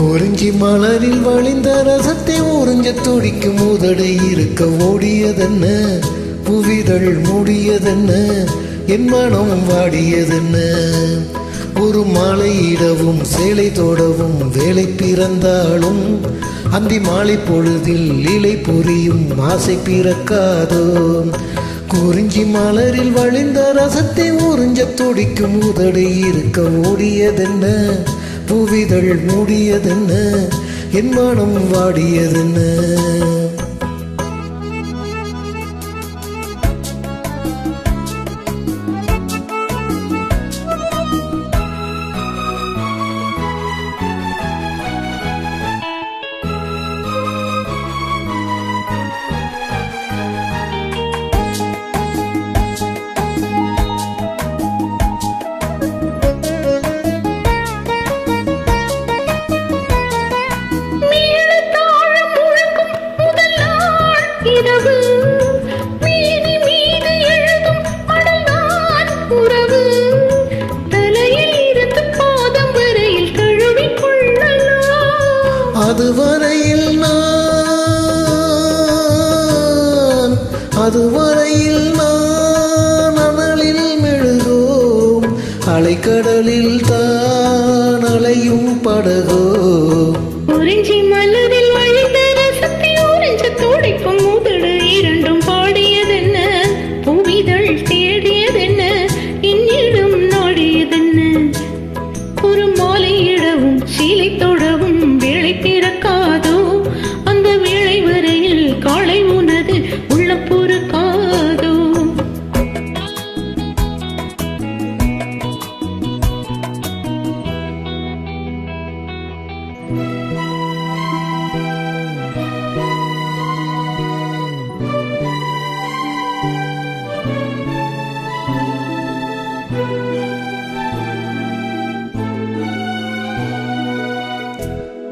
குறிஞ்சி மலரில் வழிந்த ரசத்தை உறிஞ்ச துடிக்கும் உதடை இருக்க ஓடியதென்ன? புவிதழ் மூடியதென்ன? என் மனம் வாடியதென்ன? ஒரு மாலையிடவும் சேலை தோடவும் வேலை பிறந்தாலும் அந்தி மாலை பொழுதில் இலை பொரியும் ஆசை பிறக்காதோ? குறிஞ்சி மலரில் வழிந்த ரசத்தை உறிஞ்ச துடிக்கும் உதடை இருக்க ஓடியதென்ன? புவிதழ் மூடியதென்ன? என் மனம் வாடியதென்ன? இரவு. மேனி மீது எழுதும் மடல்தான் உறவு. தலையில் இருந்து பாதம் வரையில் தழுவிக் கொள்ளலாம். அதுவரையில் நான் அதுவரையில் நான் அனலில் மெழுகோம் அலைக்கடலில் தான் அலையும் படகோம் குறிஞ்சி மலரில்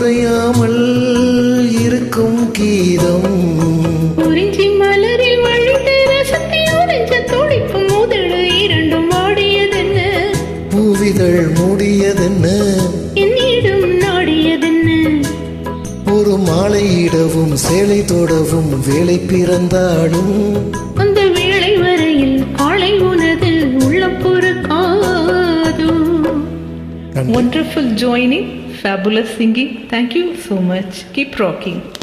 சுவை குறையாமல் இருக்கும் கீதம். குறிஞ்சி மலரில் வழிந்த ரசத்தை உறிஞ்ச துடிக்கும் முதடு இரண்டும் வாடியதென்ன. பூவிதழ் மூடியதென்ன. என்னிடம் நாடியதென்ன. ஒரு மாலையிடவும் சேலை தோடவும் வேலை பிறந்தாலும். அந்த வேளை வரையில் காலை உனது உள்ள பொறுக்காதோ. Wonderful joining, fabulous singing. Thank you so much. Keep rocking.